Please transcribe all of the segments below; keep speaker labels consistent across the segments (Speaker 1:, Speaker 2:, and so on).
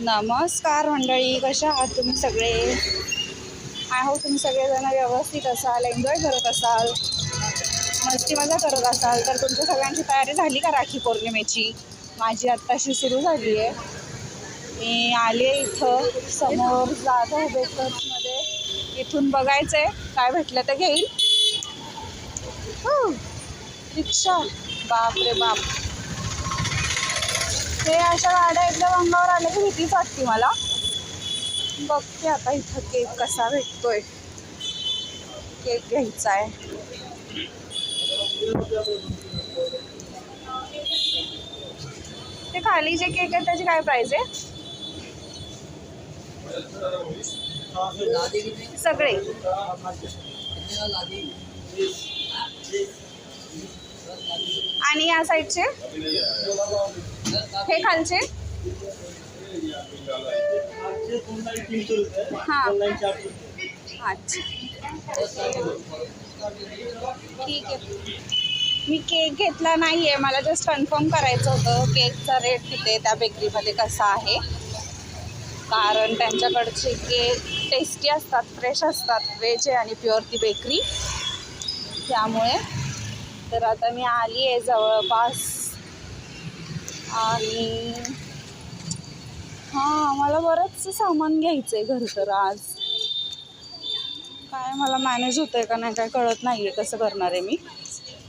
Speaker 1: नमस्कार मंडळी कशा आहात तुम्ही सगळे? आय होप तुम्ही सगळेजण व्यवस्थित असाल एन्जॉय करत असाल मस्ती मजा करत असाल. तर तुमच्या सगळ्यांची तयारी झाली का राखी पौर्णिमेची? माझी आत्ताशी सुरू झाली आहे मी आले इथं समोर जाधव बेकर्समध्ये. इथून बघायचं आहे काय भेटलं तर घेईल. हो, रिक्षा. बाप रे बाप. हे अशा गाड्या एकदम अंगावर आल्या की भीतीच वाटते मला. बघते आता इथं केक कसा भेटतोय. केक घ्यायचा आहे ते खाली जे केक आहे त्याची काय प्राइस आहे? सगळे. आणि या साईडचे हे खालचे? हां. अच्छा. ठीक आहे. मी केक घेतला नाही आहे मला जस्ट कन्फर्म करायचं होतं. केकचा रेट तिथे त्या बेकरीमध्ये कसा आहे? कारण त्यांच्याकडचे केक टेस्टी असतात फ्रेश असतात. व्हेज आहे आणि प्युअर ती बेकरी त्यामुळे तर आता मी आली आहे जवळपास. आणि हां मला बरंचसं सामान घ्यायचं आहे घर तर आज काय मला मॅनेज होतं आहे का नाही काय कळत नाही आहे कसं करणार आहे मी.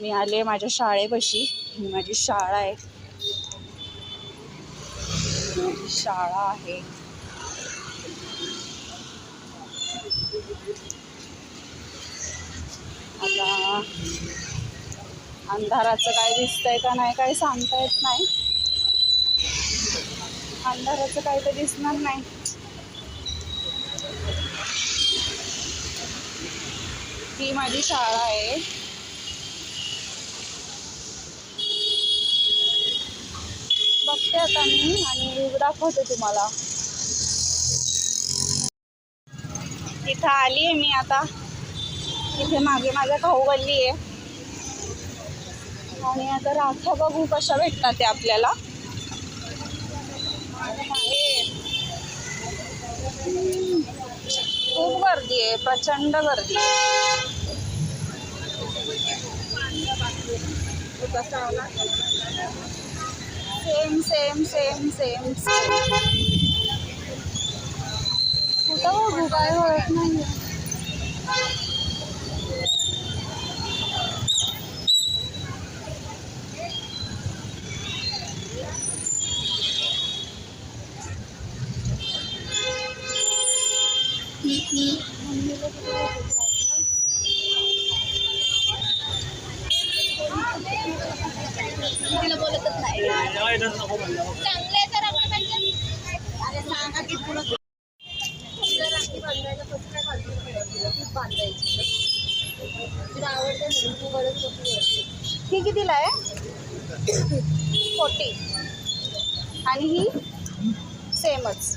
Speaker 1: मी आले माझ्या शाळेपाशी. ही माझी शाळा आहे. माझी शाळा आहे. आता अंधाराचं काय दिसतंय का नाही काय सांगता येत नाही. अंधाराचं काही तर दिसणार नाही. ही माझी शाळा आहे. बघते आता मी आणि दाखवते तुम्हाला. इथं आली आहे मी आता. इथे मागे माझा खाऊ गल्ली आहे आणि आता राख्या बघू कशा भेटतात ते आपल्याला. खूप गर्दी प्रचंड गर्दी। Same same same same same तिला नाही चांगले तर आपण अरे सांगा की तुला तुला राखी बांधायला कसं काय बांधायची तुला आवडते म्हणून तू गरज कशी ही कितीला आहे फोर्टी आणि ही सेमच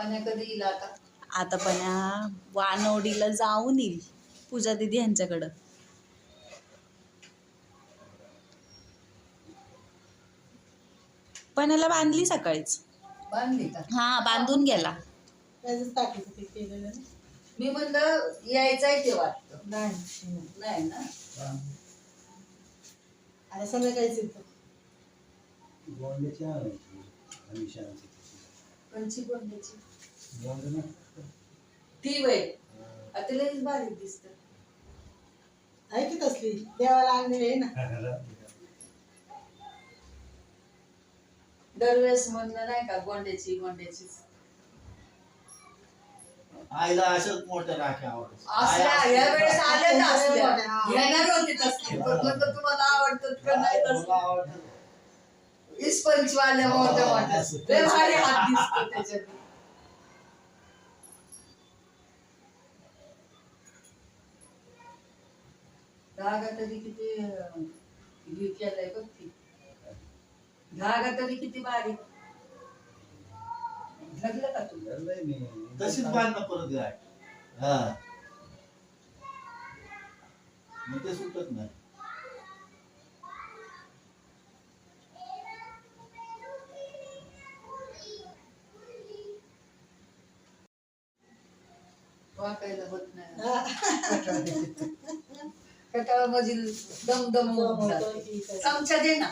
Speaker 2: पाण्या कधी येईल आता?
Speaker 3: आता पण या वानवडीला जाऊन येईल पूजा दिदी यांच्याकडं. पण याला बांधली सकाळीच.
Speaker 2: बांधली का?
Speaker 3: हा बांधून गेला.
Speaker 4: त्याच टाकीचं ते केलेलं ना.
Speaker 2: मी म्हणलं यायचंय ते वाटतं.
Speaker 4: नाही
Speaker 2: नाही ना?
Speaker 4: आता संध्याकाळीच येतो.
Speaker 5: गोंड्याची आणायची हमेशा आणायची
Speaker 2: ती वय. आता लईच बारीक दिसत.
Speaker 4: ऐकत असली देवाला आणलेली आहे ना?
Speaker 2: दरवेळेस म्हणलं नाही का गोंड्याची गोंड्याची
Speaker 5: आईला असंच मोठं राखे आवडत
Speaker 2: असल्या या वेळेस आल्या ना असल्या
Speaker 4: हा.
Speaker 2: घेणार होते तसले तुम्हाला आवडतं का नाही तसलं इस्पंच वाल्या मोठ्या मोठ्या लय भारी हात दिसतो त्याच्यात धागा तरी किती केलंय बघ ती धागा तरी किती बारीक धरलं का तू?
Speaker 5: तशीच बांधणं परत गाय. हा. मग ते सुटत नाही.
Speaker 2: वाकायला होत नाही. कटाळ मधील दम जाते. चमचा दे ना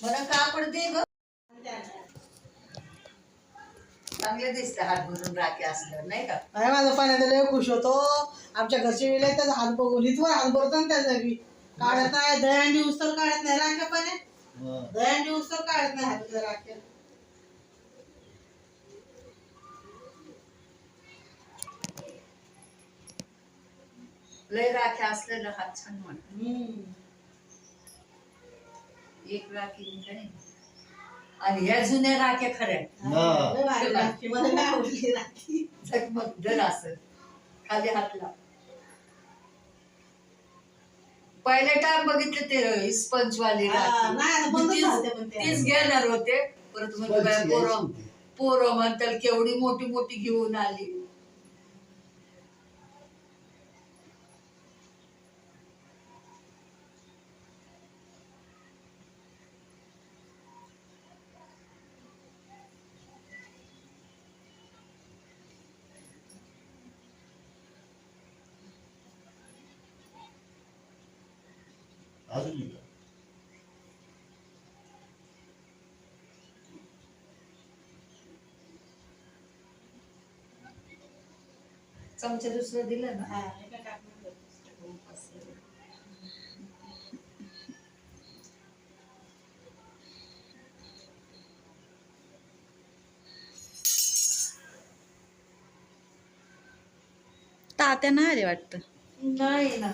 Speaker 2: मला कापड दे ग. चांगले दिसते हात भरून राखे असल्यावर नाही का?
Speaker 4: अरे माझा पाण्याचा लय खुश होतो. आमच्या घरचे वेळे त्याचा हात बघून इथवर हात भरतो ना त्याचा बी. काढत नाही दह्यांडी उस्तर काढत नाही राख्या पाण्यात.
Speaker 5: हा.
Speaker 4: दह्यांडी उस्तर काढत नाही हात राख्या
Speaker 2: लय राख्या असलेला हात छान म्हणत
Speaker 4: हम्म.
Speaker 2: एक राखी म्हणजे नाही. आणि ह्या जुन्या राख्या खऱ्या
Speaker 5: हा.
Speaker 4: राखी मला लय आवडली राखी.
Speaker 2: झगमग धर असं खाली हातला पहिले टाइम बघितले ते इस्पंच वाली राखी.
Speaker 4: नाही आता बंदच झाले पण ते.
Speaker 2: तीच घेणार होते. परत म्हणजे पोरं पोरं म्हणतात केवढी मोठी मोठी घेऊन आली.
Speaker 5: अजून.
Speaker 2: चमचा दुसरं दिलं ना
Speaker 4: हा.
Speaker 3: तात्या नाही आले वाटतं
Speaker 2: नाही ना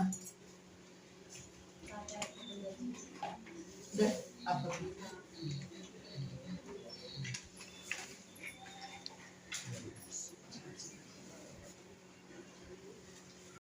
Speaker 2: धर, आपण.